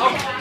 어.